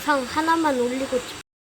영상 하나만 올리고